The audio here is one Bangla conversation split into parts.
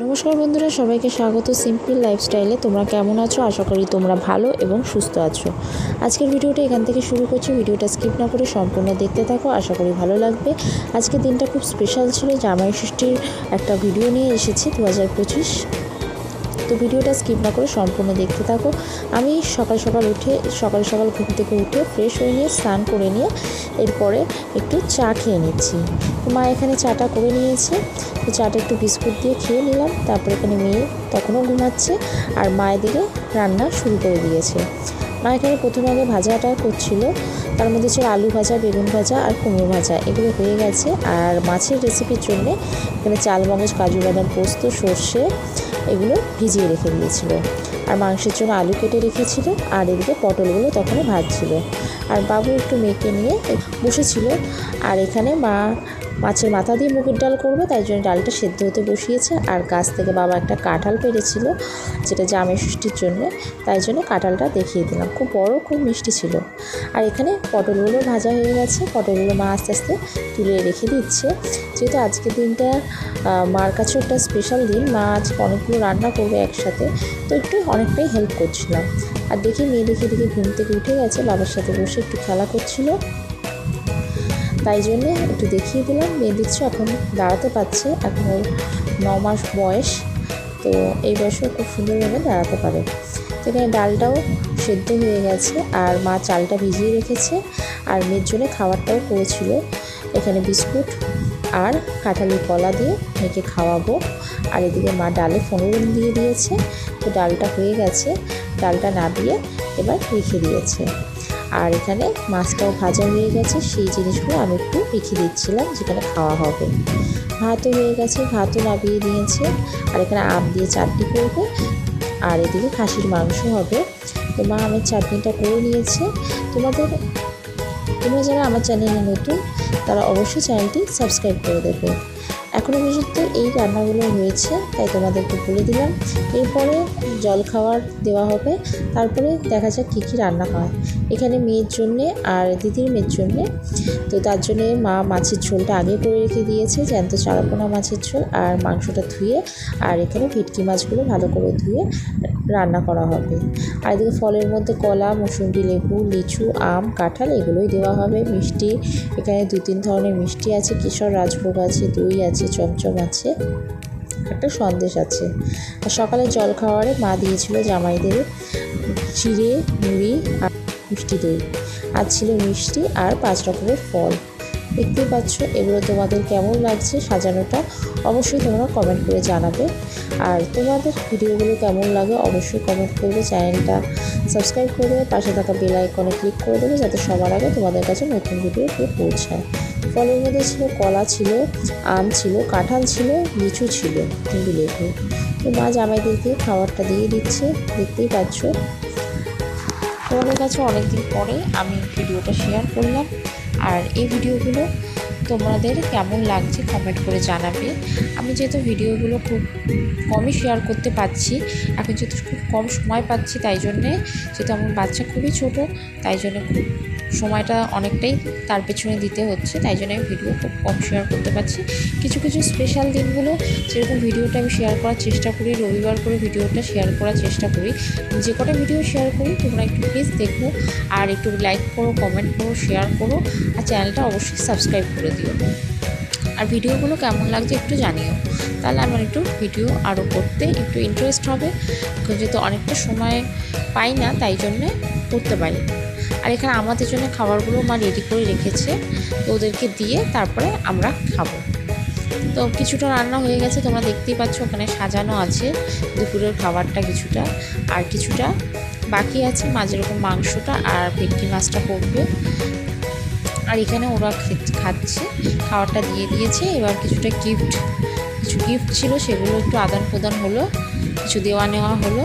নমস্কার বন্ধুরা, সবাইকে স্বাগত সিম্পল লাইফস্টাইলে তোমরা কেমন আছো? আশা করি তোমরা ভালো এবং সুস্থ আছো। আজকের ভিডিওটা এখান থেকে শুরু করছি। ভিডিওটা স্কিপ না করে সম্পূর্ণ দেখতে থাকো। আশা করি ভালো লাগবে। আজকের দিনটা খুব স্পেশাল ছিল। জামাই ষষ্ঠীর একটা ভিডিও নিয়ে এসেছি, দু হাজার পঁচিশ তো ভিডিওটা স্কিপ না করে সম্পূর্ণ দেখতে থাকো। আমি সকাল সকাল উঠে, সকাল সকাল ঘুম থেকে উঠে ফ্রেশ হয়ে নিয়ে স্নান করে নিয়ে এরপরে একটু চা খেয়ে নিচ্ছি। তো মা এখানে চাটা করে নিয়েছে। তো চাটা একটু বিস্কুট দিয়ে খেয়ে নিলাম। তারপরে এখানে মেয়ে তখনও ঘুমাচ্ছে আর মায়ের দিকে রান্না শুরু করে দিয়েছে। মা এখানে প্রথমে আগে ভাজাটা করছিল। তার মধ্যে ছিল আলু ভাজা, বেগুন ভাজা আর কুমড়ো ভাজা। এগুলো হয়ে গেছে। আর মাছের রেসিপির জন্য এখানে চাল মগজ কাজু বাদাম পোস্ত, সর্ষে এগুলো ভিজিয়ে রেখে দিয়েছিল। আর মাংসের জন্য আলু কেটে রেখেছিল। আর এদিকে পটলগুলো তখন ভাজছিল। আর বাবু একটু মেয়েকে নিয়ে বসেছিল। আর এখানে মা মাছের মাথা দিয়ে মুগের ডাল করবে তাই জন্য ডালটা সেদ্ধ হতে বসিয়েছে। আর গাছ থেকে বাবা একটা কাঁঠাল পেরেছিল যেটা জামে ষষ্ঠীর জন্য, তাই জন্য কাঁঠালটা দেখিয়ে দিলাম। খুব বড়, খুব মিষ্টি ছিল। আর এখানে পটলগুলো ভাজা হয়ে গেছে। পটলগুলো মা আস্তে আস্তে তুলে রেখে দিচ্ছে। যেহেতু আজকের দিনটা মার কাছে একটা স্পেশাল দিন, মা আজকে অনেকগুলো রান্না করবে একসাথে, তো একটু অনেকটাই হেল্প করছিলাম আর দেখি, মেয়ে দেখে দেখে ঘুম থেকে উঠে গেছে, বাবার সাথে বসে একটু খেলা করছিল। তাই জন্যে একটু দেখিয়ে দিলাম। মেয়ে দেখছ এখন দাঁড়াতে পারছে, এখন ওর ন মাস বয়স। তো এই বয়সে খুব সুন্দরভাবে দাঁড়াতে পারে। তো এখানে ডালটাও সেদ্ধ হয়ে গেছে, আর মা চালটা ভিজিয়ে রেখেছে, আর মেয়ের জন্য খাবারটাও করেছিল। এখানে বিস্কুট আর কাঁঠালি কলা দিয়ে মেয়েকে খাওয়াবো। আর এদিকে মা ডালে ফোনরুম দিয়ে দিয়েছে। তো ডালটা হয়ে গেছে। ডালটা না দিয়ে এবার রেখে দিয়েছে। আর এখানে মাছটাও ভাজা হয়ে গেছে। সেই জিনিসগুলো আমি একটু রেখে দিচ্ছিলাম, যেখানে খাওয়া হবে। ভাতও হয়ে গেছে, ভাতও নামিয়ে নিয়েছে। আর এখানে আম দিয়ে চাটনি করব। আর এদিকে খাসির মাংস হবে। তো মা আমের চাটনিটা করে নিয়েছে। তোমাদের, তোমরা যারা আমার চ্যানেলে নতুন, তারা অবশ্যই চ্যানেলটি সাবস্ক্রাইব করে দেবে। এখনও পর্যন্ত এই রান্নাগুলো হয়েছে, তাই তোমাদেরকে বলে দিলাম। এরপরে জল খাবার দেওয়া হবে, তারপরে দেখা যাক কী কী রান্না হয়। এখানে মেয়ের জন্যে আর দিদির মেয়ের জন্যে। তো তার জন্যে মা মাছের ঝোলটা আগে করে রেখে দিয়েছে, জ্যান্ত চারাপোনা মাছের ঝোল আর মাংসটা ধুয়ে, আর এখানে ভেটকি মাছগুলো ভালো করে ধুয়ে রান্না করা হবে। আর এদিকে ফলের মধ্যে কলা মুসুম্বি লেবু, লিচু, আম, কাঁঠাল, এগুলোই দেওয়া হবে। মিষ্টি, এখানে দু তিন ধরনের মিষ্টি আছে, কিশোর, রাজভোগ আছে, দই আছে চমচম আছে, একটা সন্দেশ আছে। আর সকালে জল খাওয়ারে মা দিয়েছিল জামাইদের চিড়ে মুড়ি আর মিষ্টি দই। আর ছিল মিষ্টি আর পাঁচ রকমের ফল। দেখতেই পাচ্ছ, এগুলো তোমাদের কেমন লাগছে সাজানোটা অবশ্যই তোমরা কমেন্ট করে জানাবে। আর তোমাদের ভিডিওগুলো কেমন লাগে অবশ্যই কমেন্ট করবে, চ্যানেলটা সাবস্ক্রাইব করে দেবে, পাশে থাকা বেল আইকনে ক্লিক করে দেবে যাতে সবার আগে তোমাদের কাছে নতুন ভিডিও গিয়ে পৌঁছায়। ফলের মধ্যে ছিল কলা ছিল, আম ছিল, কাঁঠাল ছিল, লিচু ছিল, কিন্তু লেবু। তো মা জামাইদেরকে খাবারটা দিয়ে দিচ্ছে, দেখতেই পাচ্ছ। তোমাদের কাছে অনেকদিন পরে আমি ভিডিওটা শেয়ার করলাম। আর এই ভিডিওগুলো তোমাদের কেমন লাগছে কমেন্ট করে জানাবে। আমি যেহেতু ভিডিওগুলো খুব কমই শেয়ার করতে পারছি, এখন যেহেতু খুব কম সময় পাচ্ছি, তাই জন্যে যেহেতু আমার বাচ্চা খুবই ছোট, তাই জন্য খুব সময়টা অনেকটাই তার পেছনে দিতে হচ্ছে, তাই জন্য আমি ভিডিও খুব কম শেয়ার করতে পারছি। কিছু কিছু স্পেশাল দিনগুলো যেরকম ভিডিওটা আমি শেয়ার করার চেষ্টা করি, রবিবার করে ভিডিওটা শেয়ার করার চেষ্টা করি, যে কটা ভিডিও শেয়ার করি তোমরা একটু প্লিজ দেখো, আর একটু লাইক করো কমেন্ট করো শেয়ার করো, আর চ্যানেলটা অবশ্যই সাবস্ক্রাইব করে দিও। আর ভিডিওগুলো কেমন লাগছে একটু জানিও। তাহলে আমার একটু ভিডিও আরও করতে একটু ইন্টারেস্ট হবে, যেহেতু অনেকটা সময় পাই না, তাই জন্যে করতে পারি। আর এখানে আমাদের জন্য খাবারগুলো মা রেডি করে রেখেছে। তো ওদেরকে দিয়ে তারপরে আমরা খাব। তো কিছুটা রান্না হয়ে গেছে, তোমরা দেখতেই পাচ্ছ ওখানে সাজানো আছে দুপুরের খাবারটা কিছুটা। আর কিছুটা বাকি আছে মা যেরকম মাংসটা আর ভেটকি মাছটা করবে। আর এখানে ওরা খাচ্ছে, খাবারটা দিয়ে দিয়েছে। এবার কিছুটা গিফট কিছু গিফট ছিল, সেগুলো একটু আদান প্রদান হলো, কিছু দেওয়া নেওয়া হলো।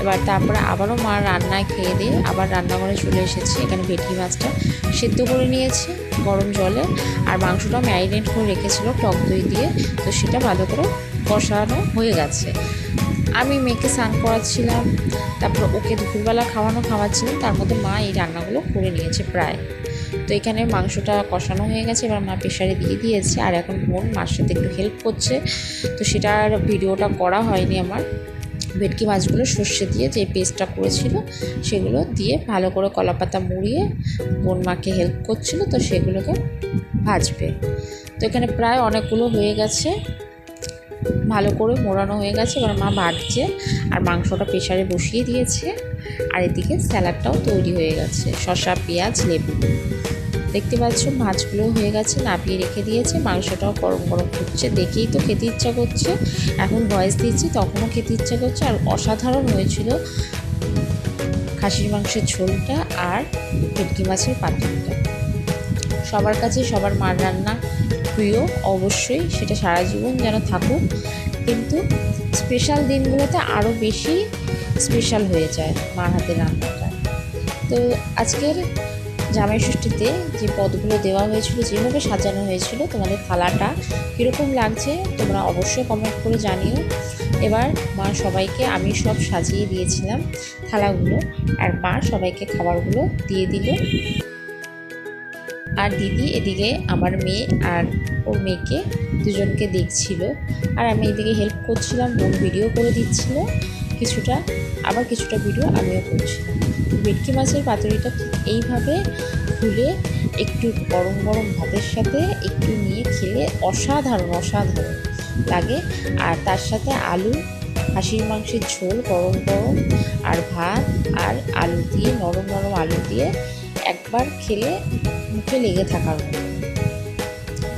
এবার তারপরে আবারও মা রান্নায় খেয়ে দিয়ে আবার রান্নাঘরে চলে এসেছে। এখানে ভেটকি মাছটা সেদ্ধ করে নিয়েছে গরম জলে। আর মাংসটা ম্যারিনেট করে রেখেছিল টক দই দিয়ে। তো সেটা ভালো করে কষানো হয়ে গেছে। আমি মেয়েকে স্নান করাচ্ছিলাম। তারপর ওকে দুপুরবেলা খাওয়ানো খাওয়াচ্ছিলাম। তার মধ্যে মা এই রান্নাগুলো করে নিয়েছে প্রায়। তো এখানে মাংসটা কষানো হয়ে গেছে। এবার মা প্রেশারে দিয়ে দিয়েছে। আর এখন বোন মার সাথে একটু হেল্প করছে। তো সেটার ভিডিওটা করা হয়নি আমার। ভেটকি মাছগুলো সর্ষে দিয়ে যে পেস্টটা করেছিল, সেগুলো দিয়ে ভালো করে কলাপাতা মুড়িয়ে বোন মাকে হেল্প করছিল, তো সেগুলোকে ভাজবে। তো এখানে প্রায় অনেকগুলো হয়ে গেছে। ভালো করে মোড়ানো হয়ে গেছে, এবার মা ভাজছে, আর মাংসটা প্রেশারে বসিয়ে দিয়েছে, আর এদিকে স্যালাডটাও তৈরি হয়ে গেছে, শসা, পেঁয়াজ, লেবু। দেখতে পাচ্ছ, মাছগুলো হয়ে গেছে নাপিয়ে রেখে দিয়েছে, মাংসটাও গরম গরম ফুটছে, দেখেই তো খেতে ইচ্ছা করছে। এখন ভয়েস দিচ্ছি, তখনও খেতে ইচ্ছা করছে, আর অসাধারণ হয়েছিল খাসির মাংসের ঝোলটা আর ভেটকি মাছের পাতুরিটা সবার কাছে সবার মার রান্না প্রিয়, অবশ্যই সেটা সারা জীবন যেন থাকুক, কিন্তু স্পেশাল দিনগুলোতে আরও বেশি স্পেশাল হয়ে যায় মার হাতের রান্নাটা। তো আজকের জামাই ষষ্ঠীতে যে পদগুলো দেওয়া হয়েছিল, যেভাবে সাজানো হয়েছিল, তোমাদের থালাটা কীরকম লাগছে, তোমরা অবশ্যই কমেন্ট করে জানিও। এবার মা সবাইকে আমি সব সাজিয়ে দিয়েছিলাম থালাগুলো, আর মা সবাইকে খাবারগুলো দিয়ে দিল। আর দিদি এদিকে আমার মেয়ে আর ওর মেয়েকে দুজনকে দেখছিল। আর আমি এদিকে হেল্প করছিলাম, বোন ভিডিও করে দিচ্ছিল কিছুটা। আবার কিছুটা ভিডিও আমিও করছি। ভেটকি মাছের পাতুরিটা এইভাবে খুলে একটু গরম গরম ভাতের সাথে একটু নিয়ে খেলে অসাধারণ অসাধারণ লাগে। আর তার সাথে আলু খাসির মাংসের ঝোল গরম গরম আর ভাত আর আলু দিয়ে, নরম নরম আলু দিয়ে একবার খেলে মুখে লেগে থাকার মতো।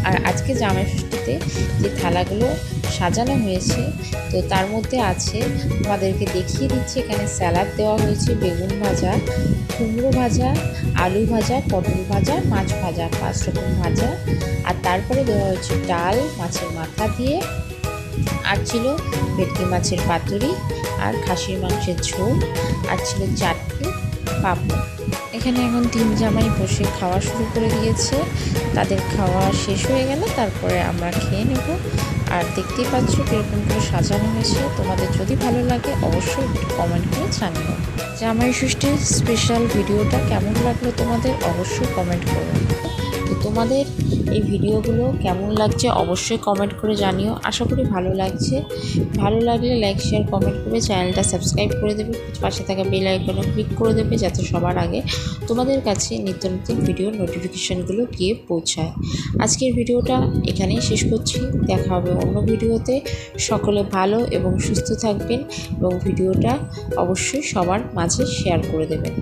আর আজকে জামাই ষষ্ঠীতে যে থালাগুলো সাজানো হয়েছে। তো তার মধ্যে আছে আমাদেরকে দেখিয়ে দিচ্ছে, এখানে স্যালাড দেওয়া হয়েছে, বেগুন ভাজা, কুমড়ো ভাজা, আলু ভাজা, পটল ভাজা, মাছ ভাজা, পাঁচ রকম ভাজা। আর তারপরে দেওয়া হয়েছে ডাল, মাছের মাথা দিয়ে। আর ছিল ভেটকি মাছের পাতুরি আর খাসির মাংসের ঝোল। আর ছিল চাটনি, পাপড়। এখানে এখন তিন জামাই বসে খাওয়া শুরু করে দিয়েছে। তাদের খাওয়া শেষ হয়ে গেলে তারপরে আমরা খেয়ে নেব। আর দেখতেই পাচ্ছ কীরকম করে সাজানো হয়েছে। তোমাদের যদি ভালো লাগে অবশ্যই কমেন্ট করে জানিও। জামাই ষষ্ঠীর স্পেশাল ভিডিওটা কেমন লাগল তোমাদের অবশ্যই কমেন্ট করো। তো তোমাদের এই ভিডিওগুলো কেমন লাগছে অবশ্যই কমেন্ট করে জানিও। আশা করি ভালো লাগছে। ভালো লাগলে লাইক শেয়ার কমেন্ট করে চ্যানেলটা সাবস্ক্রাইব করে দেবে। পাশে থাকা বেল আইকনে ক্লিক করে দেবে যাতে সবার আগে তোমাদের কাছে নিত্য নতুন ভিডিওর নোটিফিকেশানগুলো গিয়ে পৌঁছায়। আজকের ভিডিওটা এখানেই শেষ করছি। দেখা হবে অন্য ভিডিওতে। সকলে ভালো এবং সুস্থ থাকবেন এবং ভিডিওটা অবশ্যই সবার মাঝে শেয়ার করে দেবেন।